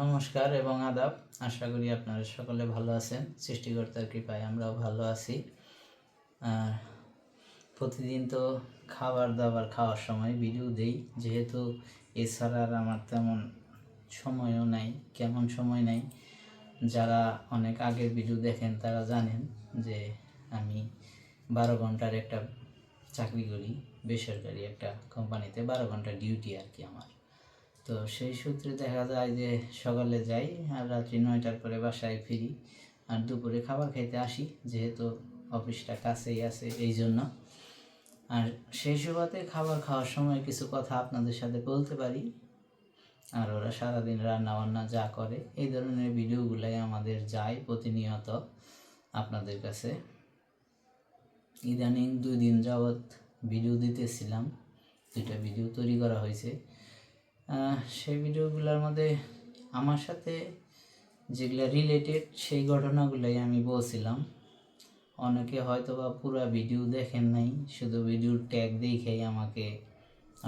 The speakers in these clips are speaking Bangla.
নমস্কার এবং আদাব। আশা করি আপনারা সকলে ভালো আছেন। সৃষ্টিকর্তার কৃপায় আমরাও ভালো আছি। আর প্রতিদিন তো খাবার দাবার খাওয়ার সময় ভিডিও দেই। যেহেতু এছাড়া আর আমার তেমন সময়ও নাই, কেমন সময় নাই, যারা অনেক আগের ভিডিও দেখেন তারা জানেন যে আমি বারো ঘণ্টার একটা চাকরি করি, বেসরকারি একটা কোম্পানিতে বারো ঘণ্টা ডিউটি আর কি আমার। তো সেই সূত্রে দেখা যায় যে সকালে যাই আর রাত্রি নয়টার পরে বাসায় ফিরি আর দুপুরে খাবার খেতে আসি, যেহেতু অফিসটা কাছেই আছে এই জন্য। আর সেই সুবাদে খাবার খাওয়ার সময় কিছু কথা আপনাদের সাথে বলতে পারি। আর ওরা সারাদিন রান্না বান্না যা করে, এই ধরনের ভিডিওগুলাই আমাদের যায় প্রতিনিয়ত আপনাদের কাছে। ইদানিং দুই দিন যাবৎ ভিডিও দিতেছিলাম, দুইটা ভিডিও তৈরি করা হয়েছে। সেই ভিডিওগুলোর মধ্যে আমার সাথে যেগুলো রিলেটেড সেই ঘটনাগুলোই আমি বলছিলাম। অনেকে হয়তো বা পুরো ভিডিও দেখেন নাই, শুধু ভিডিওর ট্যাগ দেখেই আমাকে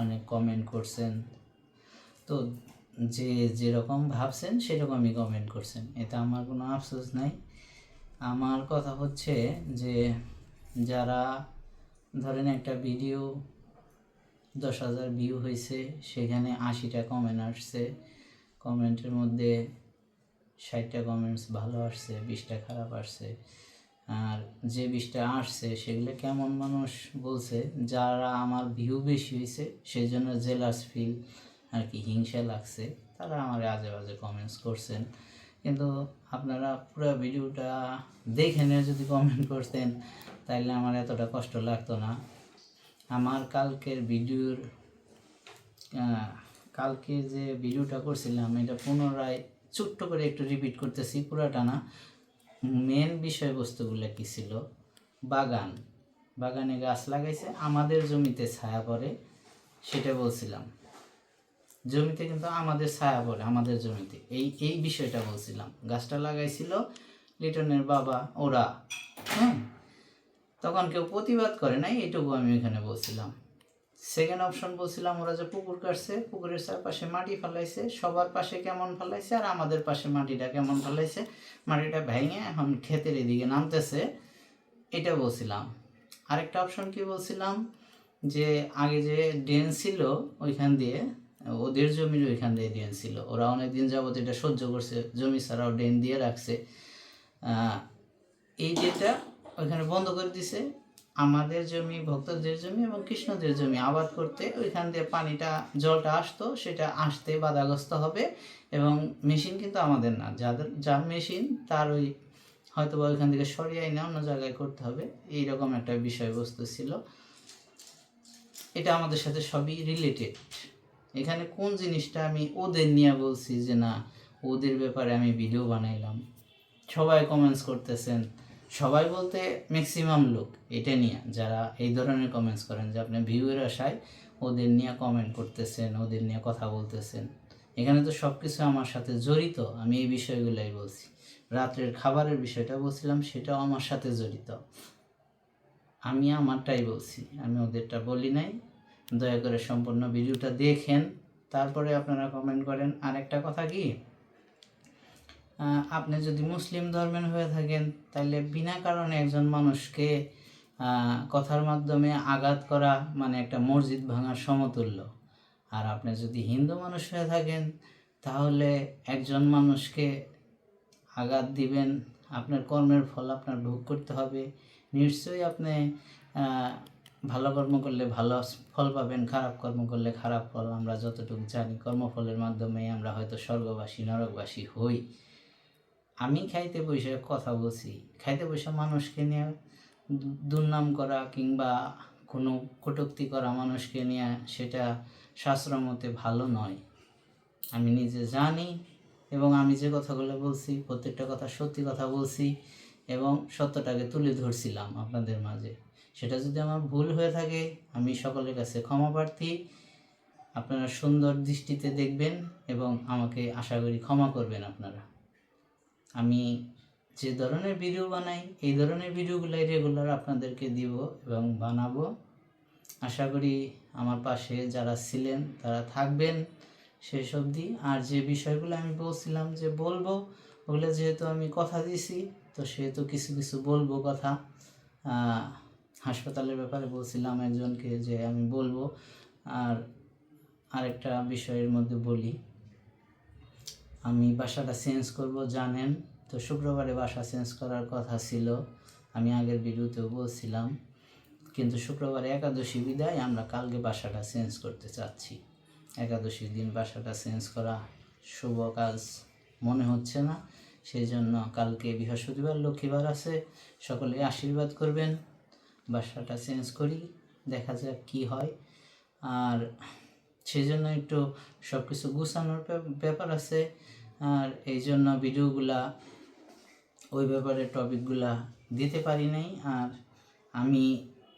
অনেক কমেন্ট করছেন। তো যে যেরকম ভাবছেন সেরকমই কমেন্ট করছেন। এতে আমার কোনো আফসোস নাই। আমার কথা হচ্ছে যে যারা ধরেন একটা ভিডিও দশ হাজার ভিউ হয়েছে, সেখানে আশিটা কমেন্ট আসছে। কমেন্টের মধ্যে ষাটটা কমেন্টস ভালো আসছে, বিশটা খারাপ আসছে। আর যে বিশটা আসছে, সেগুলো কেমন মানুষ বলছে? যারা আমার ভিউ বেশি হয়েছে সেই জন্য জেলাস ফিল আর কি, হিংসা লাগছে। তারা আমার আজে বাজে কমেন্টস করছেন। কিন্তু আপনারা পুরো ভিডিওটা দেখে নিয়ে যদি কমেন্ট করতেন, তাইলে আমার এতটা কষ্ট লাগতো না। আমার কালকের ভিডিওর কালকে যে ভিডিওটা করছিলাম, এটা পুনরায় ছোট্ট করে একটু রিপিট করতেছি, পুরাটা না। মেন বিষয়বস্তুগুলো কী ছিল? বাগান। বাগানে গাছ লাগাইছে, আমাদের জমিতে ছায়া পড়ে, সেটা বলছিলাম। জমিতে কিন্তু আমাদের ছায়া পড়ে, আমাদের জমিতে। এই এই বিষয়টা বলছিলাম। গাছটা লাগাইছিল, লিটনের বাবা, ওরা হ্যাঁ? তখন কেউ প্রতিবাদ করে নাই, এটুকু আমি এখানে বলছিলাম। সেকেন্ড অপশন বলছিলাম ওরা যে পুকুর কাটছে, পুকুরের চারপাশে মাটি ফেলাইছে, সবার পাশে কেমন ফেলাইছে আর আমাদের পাশে মাটিটা কেমন ফেলাইছে? মাটিটা ভেঙে এখন ক্ষেতের এদিকে নামতেছে, এটা বলছিলাম। আরেকটা অপশন কি বলছিলাম? যে আগে যে ড্রেন ছিল ওইখান দিয়ে, ওদের জমির ওইখান দিয়ে ড্রেন ছিল। ওরা অনেক দিন যাবত এটা সহ্য করছে, জমি ছাড়াও ড্রেন দিয়ে রাখছে। এই যেটা ওইখানে বন্ধ করে দিছে। আমাদের জমি, ভক্তদের জমি এবং কৃষ্ণদের জমি আবাদ করতে ওইখান দিয়ে পানিটা, জলটা আসতো, সেটা আসতে বাধাগ্রস্ত হবে এবং মেশিন কিন্তু আমাদের না। যাদের যার মেশিন, তার ওই হয়তো বা ওইখান থেকে সরিয়ে এনে অন্য জায়গায় করতে হবে। এইরকম একটা বিষয়বস্তু ছিল। এটা আমাদের সাথে সবই রিলেটেড এখানে কোন জিনিসটা আমি ওদের নিয়ে বলছি যে না, ওদের ব্যাপারে আমি ভিডিও বানাইলাম। সবাই কমেন্টস করতেছেন। সবাই বলতে ম্যাক্সিমাম লোক, এটা নিয়ে যারা এই ধরনের কমেন্টস করেন যে আপনি ভিউয়ের আশায় ওদের নিয়ে কমেন্ট করতেছেন, ওদের নিয়ে কথা বলতেছেন। এখানে তো সব কিছু আমার সাথে জড়িত, আমি এই বিষয়গুলোই বলছি। রাত্রের খাবারের বিষয়টা বলছিলাম, সেটাও আমার সাথে জড়িত। আমি আমারটাই বলছি, আমি ওদেরটা বলি নাই। দয়া করে সম্পূর্ণ ভিডিওটা দেখেন, তারপরে আপনারা কমেন্ট করেন। আর একটা কথা কি? আপনি যদি মুসলিম ধর্মের হয়ে থাকেন তাহলে বিনা কারণে একজন মানুষকে কথার মাধ্যমে আঘাত করা মানে একটা মসজিদ ভাঙার সমতুল্য। আর আপনি যদি হিন্দু মানুষ হয়ে থাকেন, তাহলে একজন মানুষকে আঘাত দিবেন, আপনার কর্মের ফল আপনার ভোগ করতে হবে। নিশ্চয়ই আপনি ভালো কর্ম করলে ভালো ফল পাবেন, খারাপ কর্ম করলে খারাপ ফল। আমরা যতটুকু জানি, কর্মফলের মাধ্যমে আমরা হয়তো স্বর্গবাসী, নরকবাসী হই। আমি খাইতে বসে কথা বলছি। খাইতে বসে মানুষকে নিয়ে দুর্নাম করা কিংবা কোনো কটুক্তি করা মানুষকে নিয়ে সেটা শাস্ত্র মতে ভালো নয়। আমি নিজে জানি এবং আমি যে কথাগুলো বলছি, প্রত্যেকটা কথা সত্যি কথা বলছি এবং সত্যটাকে তুলে ধরছিলাম আপনাদের মাঝে। সেটা যদি আমার ভুল হয়ে থাকে, আমি সকলের কাছে ক্ষমা প্রার্থী। আপনারা সুন্দর দৃষ্টিতে দেখবেন এবং আমাকে আশা করি ক্ষমা করবেন আপনারা। আমি যে ধরনের ভিডিও বানাই, এই ধরনের ভিডিওগুলাই রেগুলার আপনাদেরকে দিব এবং বানাবো। আশা করি আমার পাশে যারা ছিলেন, তারা থাকবেন শেষ অবধি। আর যে বিষয়গুলো আমি বলছিলাম যে বলব, ওগুলো যেহেতু আমি কথা দিছি তো সেহেতু কিছু কিছু বলব কথা। হাসপাতালের ব্যাপারে বলছিলাম একজনকে যে আমি বলব। আর আরেকটা বিষয়ের মধ্যে বলি। আমি বাসাটা চেঞ্জ করব, জানেন। তো শুক্রবারে বাসা চেঞ্জ করার কথা ছিল। আমি আগের ভিডিওতেও বলছিলাম, কিন্তু শুক্রবারে একাদশী বিদায়, আমরা কালকে বাসাটা চেঞ্জ করতে চাচ্ছি। একাদশীর দিন বাসাটা চেঞ্জ করা শুভ কাজ, মনে হচ্ছে না। সেই জন্য কালকে বৃহস্পতিবার লক্ষ্মীবার আছে, সকলে আশীর্বাদ করবেন। বাসাটা চেঞ্জ করি, দেখা যাক কি হয়। আর সেই জন্য একটু সব কিছু গুছানোর ব্যাপার আছে। আর এই জন্য ভিডিওগুলা ওই ব্যাপারে টপিকগুলা দিতে পারি নাই। আর আমি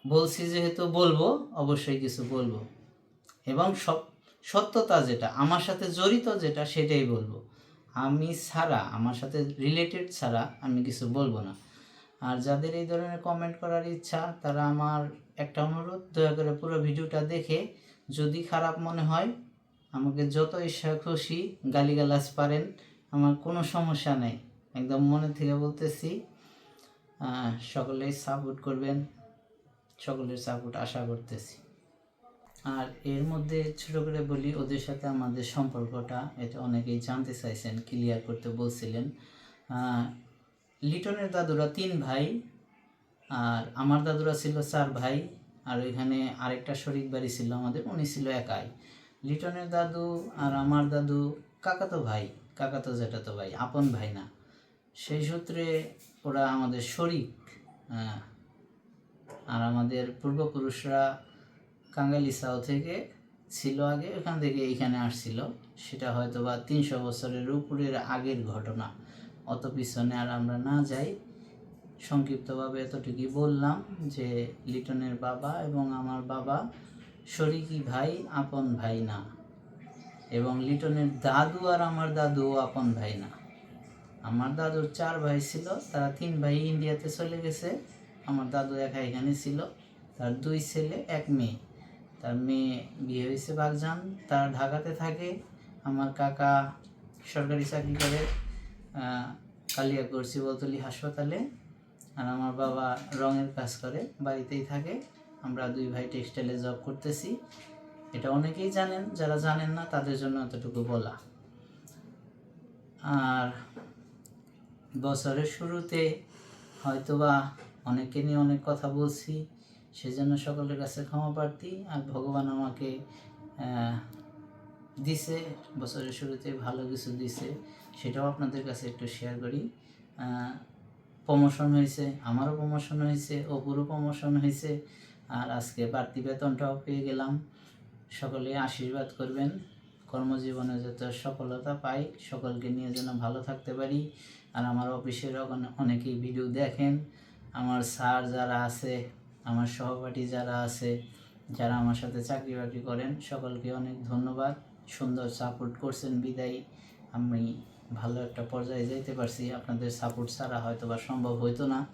বলছি যেহেতু বলব, অবশ্যই কিছু বলব। এবং সব, সত্যতা যেটা, আমার সাথে জড়িত যেটা, সেটাই বলব। আমি ছাড়া, আমার সাথে রিলেটেড ছাড়া আমি কিছু বলব না। আর যাদের এই ধরনের কমেন্ট করার ইচ্ছা, তারা আমার একটা অনুরোধ, দয়া করে পুরো ভিডিওটা দেখে যদি খারাপ মনে হয়, আমাকে যত ইচ্ছা খুশি গালিগালাজ পারেন, আমার কোনো সমস্যা নেই। একদম মনে থেকে বলতেছি সকলেই সাপোর্ট করবেন, সকলের সাপোর্ট আশা করতেছি। আর এর মধ্যে ছোট করে বলি, ওদের সাথে আমাদের সম্পর্কটা, এটা অনেকেই জানতে চাইছেন ক্লিয়ার করতে বলছিলেন। লিটনের দাদুরা তিন ভাই, আর আমার দাদুরা ছিল চার ভাই। আর ওইখানে আরেকটা শরিক বাড়ি ছিল আমাদের উনি ছিল একাই। লিটনের দাদু আর আমার দাদু কাকাতো ভাই কাকাতো জেঠাতো ভাই আপন ভাই না। সেই সূত্রে ওরা আমাদের শরিক আহ, আর আমাদের পূর্বপুরুষরা কাঙ্গালিসাও থেকে ছিল আগে ওখান থেকে এইখানে আসছিল। সেটা হয়তো বা তিনশো বছরের উপরের আগের ঘটনা। অত পিছনে আর আমরা না যাই। সংক্ষিপ্তভাবে এতটুকুই বললাম যে লিটনের বাবা এবং আমার বাবা শরিকি ভাই আপন ভাই না। এবং লিটনের দাদু আর আমার দাদুও আপন ভাই না। আমার দাদুর চার ভাই ছিল তারা তিন ভাই ইন্ডিয়াতে চলে গেছে। আমার দাদু একা এখানে ছিল তার দুই ছেলে এক মেয়ে। তার মেয়ে বিয়ে হয়েছে বাগজান তারা ঢাকাতে থাকে। আমার কাকা সরকারি চাকরি করে আহ, কালিয়াকৈর শিবতলি হাসপাতালে। আর আমার বাবা রঙের কাজ করে, বাড়িতেই থাকে। আমরা দুই ভাই টেক্সটাইলে জব করতেছি। এটা অনেকেই জানেন, যারা জানেন না তাদের জন্য এতটুকু বলা। আর বছরের শুরুতে হয়তোবা অনেকে নিয়ে অনেক কথা বলছি, সেজন্য সকলের কাছে ক্ষমা প্রার্থী। আর ভগবান আমাকে দিছে, বছরের শুরুতে ভালো কিছু দিছে, সেটাও আপনাদের কাছে একটু শেয়ার করি। প্রমোশন হয়েছে, আমারও প্রমোশন হয়েছে, অপুরও প্রমোশন হয়েছে। আর আজকে বাড়তি বেতনটাও পেয়ে গেলাম। সকলে আশীর্বাদ করবেন। কর্মজীবনে যাতে সফলতা পাই, সকলকে নিয়ে যেন ভালো থাকতে পারি। আর আমার অফিসের অনেকেই ভিডিও দেখেন। আমার স্যার যারা আছে, আমার সহপাঠী যারা আছে, যারা আমার সাথে চাকরি বাকরি করেন, সকলকে অনেক ধন্যবাদ। সুন্দর সাপোর্ট করছেন বিদায়ী। আমি ভালো একটা পর্যায়ে যাইতে পারছি। আপনাদের সাপোর্ট ছাড়া হয়তো বা সম্ভব হইতো না।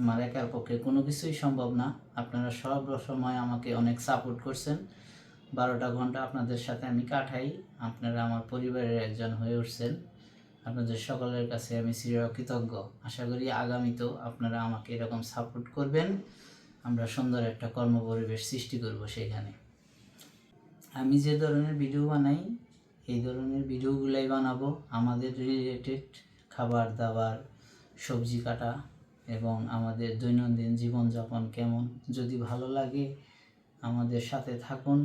আমার একার পক্ষে কোনো কিছুই সম্ভব না। আপনারা সব সময় আমাকে অনেক সাপোর্ট করছেন। বারোটা ঘণ্টা আপনাদের সাথে আমি কাটাই। আপনারা আমার পরিবারের একজন হয়ে উঠছেন। আপনাদের সকলের কাছে আমি চিরকৃতজ্ঞ। আশা করি আগামীতেও আপনারা আমাকে এরকম সাপোর্ট করবেন। আমরা সুন্দর একটা কর্মপরিবেশ সৃষ্টি করব সেখানে আমি যে ধরনের ভিডিও বানাই এই ধরনের ভিডিওগুলাই বানাবো। আমাদের রিলেটেড খাবার দাবার সবজি কাটা এবং আমাদের দৈনন্দিন জীবনযাপন কেমন। যদি ভালো লাগে আমাদের সাথে থাকুন।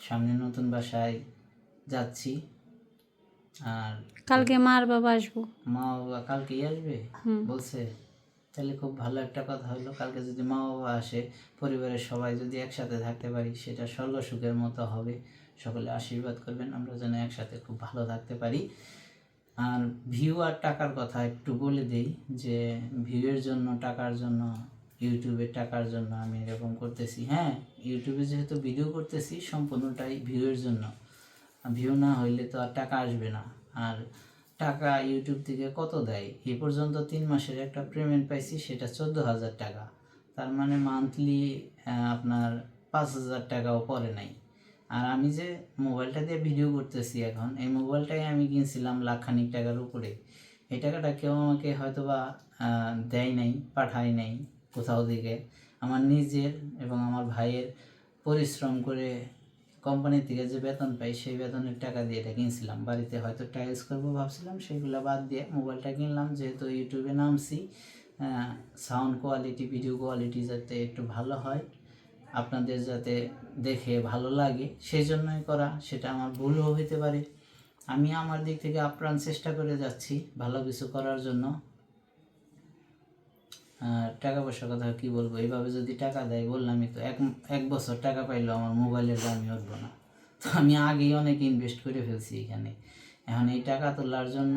সামনে নতুন বাসায় যাচ্ছি। আর কালকে মার বাবা আসব। মা বাবা কালকেই আসবে? বলছে তাহলে খুব ভালো একটা কথা হলো কালকে যদি মা বাবা আসে পরিবারের সবাই যদি একসাথে থাকতে পারি সেটা স্বর্গ সুখের মতো হবে। সকলে আশীর্বাদ করবেন। আমরা যেন একসাথে খুব ভালো থাকতে পারি। আর ভিউ আর টাকার কথা একটু বলে দেই যে, ভিউয়ের জন্য, টাকার জন্য, ইউটিউবে টাকার জন্য আমি এরকম করতেছি। হ্যাঁ ইউটিউবে যেহেতু ভিডিও করতেছি, সম্পূর্ণটাই ভিউয়ের জন্য। ভিউ না হইলে তো আর টাকা আসবে না। আর টাকা ইউটিউব থেকে কত দেয়? এ পর্যন্ত তিন মাসের একটা পেমেন্ট পাইছি, সেটা চোদ্দ হাজার টাকা। তার মানে মান্থলি আপনার পাঁচ হাজার টাকাও পরে নাই। আর আমি যে মোবাইলটা দিয়ে ভিডিও করতেছি এখন, এই মোবাইলটাই আমি কিনছিলাম লাখখানিক টাকার উপরে। এই টাকাটা কেউ আমাকে হয়তো বা দেয় নাই, পাঠায় নাই কোথাও থেকে আমার নিজের এবং আমার ভাইয়ের পরিশ্রম করে কোম্পানি থেকে যে বেতন পাই, সেই বেতনের টাকা দিয়ে এটা কিনছিলাম। বাড়িতে হয়তো টাইলস করব ভাবছিলাম সেইগুলো বাদ দিয়ে মোবাইলটা কিনলাম। যেহেতু ইউটিউবে নামছি সাউন্ড কোয়ালিটি ভিডিও কোয়ালিটি যাতে একটু ভালো হয় আপনাদের যাতে দেখে ভালো লাগে সেই জন্যই করা, সেটা আমার ভুলও হইতে পারে। আমি আমার দিক থেকে আপ্রাণ চেষ্টা করে যাচ্ছি ভালো কিছু করার জন্য। টাকা পয়সার কথা কি বলব? এইভাবে যদি টাকা দেয় বললামই তো এক এক বছর টাকা পাইলেও আমার মোবাইলের দামই উঠবো না। তো আমি আগেই অনেক ইনভেস্ট করে ফেলছি এখানে। এখন এই টাকা তোলার জন্য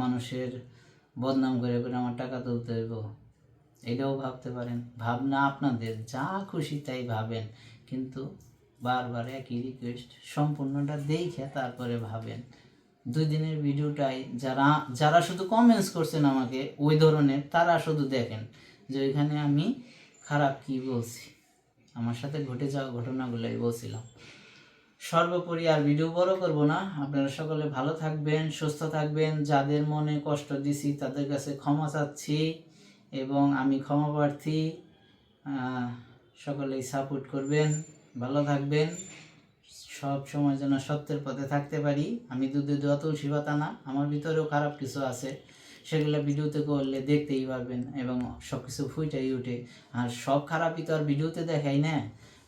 মানুষের বদনাম করে করে আমার টাকা তুলতে হইব। এটাও ভাবতে পারেন। ভাবনা আপনাদের, যা খুশি তাই ভাবেন। কিন্তু বারবার একই রিকোয়েস্ট সম্পূর্ণটা দেখে তারপরে ভাবেন। দুই দিনের ভিডিওটাই যারা যারা শুধু কমেন্টস করছেন আমাকে, ওই ধরনের, তারা শুধু দেখেন যে ওইখানে আমি খারাপ কি বলছি। আমার সাথে ঘটে যাওয়া ঘটনাগুলোই বলছিলাম। সর্বোপরি আর ভিডিও বড় করব না। আপনারা সকলে ভালো থাকবেন, সুস্থ থাকবেন। যাদের মনে কষ্ট দিছি তাদের কাছে ক্ষমা চাচ্ছি। এবং আমি ক্ষমা প্রার্থী সকলেই সাপোর্ট করবেন, ভালো থাকবেন, সব সময় যেন সত্যের পথে থাকতে পারি। আমি দুধে দোয়া, তুলসী না, আমার ভিতরেও খারাপ কিছু আছে, সেগুলো ভিডিওতে করলে দেখতেই পারবেন এবং সব কিছু ফুইটাই উঠে। আর সব খারাপই তো আর ভিডিওতে দেখাই না।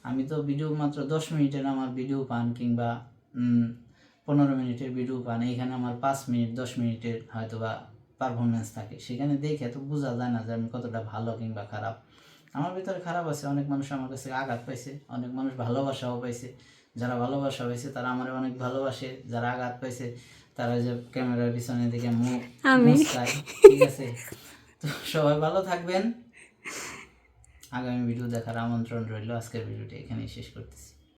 আমি তো ভিডিও মাত্র দশ মিনিটের আমার ভিডিও পান কিংবা পনেরো মিনিটের ভিডিও পান, এইখানে আমার পাঁচ মিনিট, দশ মিনিটের হয়তো বা পারফরমেন্স থাকে। সেখানে দেখে তো বোঝা যায় না যে আমি কতটা ভালো কিংবা খারাপ। আমার ভিতরে খারাপ আছে অনেক মানুষ আমার কাছে আঘাত পাইছে অনেক মানুষ ভালোবাসাও পাইছে। যারা ভালোবাসা পাইছে তারা আমার অনেক ভালোবাসে। যারা আঘাত পাইছে তারা যে ক্যামেরার পিছনে দিকে মুখ। ঠিক আছে? তো সবাই ভালো থাকবেন। আগামী ভিডিও দেখার আমন্ত্রণ রইল। আজকের ভিডিওটি এখানেই শেষ করতেছি।